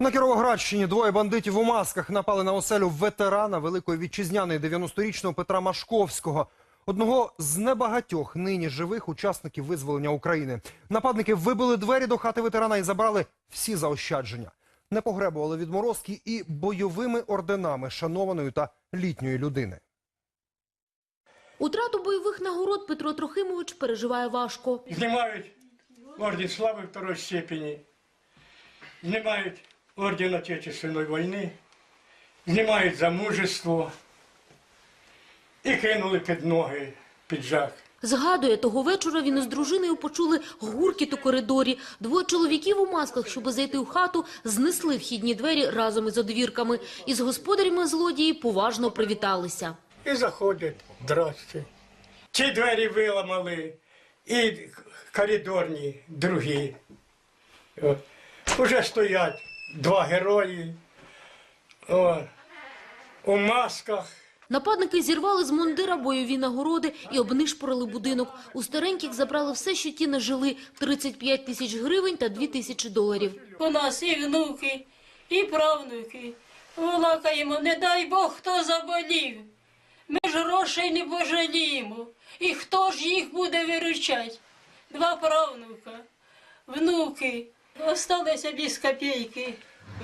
На Кіровоградщині двоє бандитів у масках напали на оселю ветерана Великої Вітчизняної 90-річного Петра Машковського. Одного з небагатьох нині живих учасників визволення України. Нападники вибили двері до хати ветерана і забрали всі заощадження. Не погребували відморозки і бойовими орденами шанованої та літньої людини. Утрату бойових нагород Петро Трохимович переживає важко. Знімають орден слави второї степені, знімають орден Отечественної війни, знімають за мужество і кинули під ноги піджак. Згадує, того вечора він із дружиною почули гуркіт у коридорі. Двоє чоловіків у масках, щоб зайти у хату, знесли вхідні двері разом із одвірками. Із господарями злодії поважно привіталися. І заходять, здрасте. Ті двері виламали, і коридорні другі. Уже стоять два герої о, у масках. Нападники зірвали з мундира бойові нагороди і обнишпорили будинок. У стареньких забрали все, що ті нажили – 35 тисяч гривень та 2 тисячі доларів. У нас і внуки, і правнуки. Волакаємо, не дай Бог, хто заболів. Ми ж грошей не пожаліємо. І хто ж їх буде виручати? Два правнука, внуки. Осталися без копійки.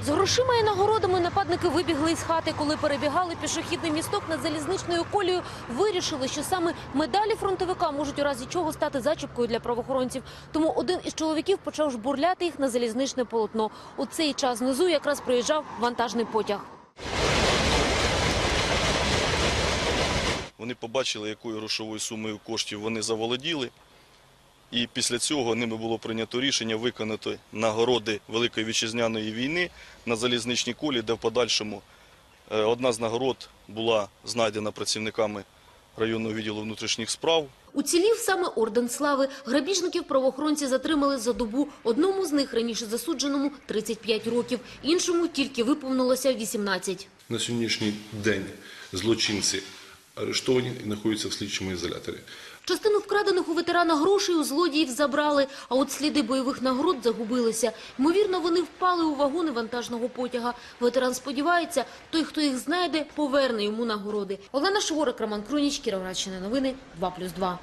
З грошима і нагородами нападники вибігли із хати. Коли перебігали пішохідний місток над залізничною колією, вирішили, що саме медалі фронтовика можуть у разі чого стати зачіпкою для правоохоронців. Тому один із чоловіків почав жбурляти їх на залізничне полотно. У цей час внизу якраз проїжджав вантажний потяг. Вони побачили, якою грошовою сумою коштів вони заволоділи. І після цього ними було прийнято рішення виконати нагороди Великої вітчизняної війни на залізничній колі, де в подальшому е, одна з нагород була знайдена працівниками районного відділу внутрішніх справ. Уцілів саме орден слави. Грабіжників правоохоронці затримали за добу. Одному з них раніше засудженому 35 років, іншому тільки виповнилося 18. На сьогоднішній день злочинці арештовані і знаходяться в слідчому ізоляторі. Частину вкрадених у ветерана грошей у злодіїв забрали, а от сліди бойових нагород загубилися. Ймовірно, вони впали у вагони вантажного потяга. Ветеран сподівається, той, хто їх знайде, поверне йому нагороди. Олена Шворик, Роман Круніч, Кіровоградщина новини, 2+,2.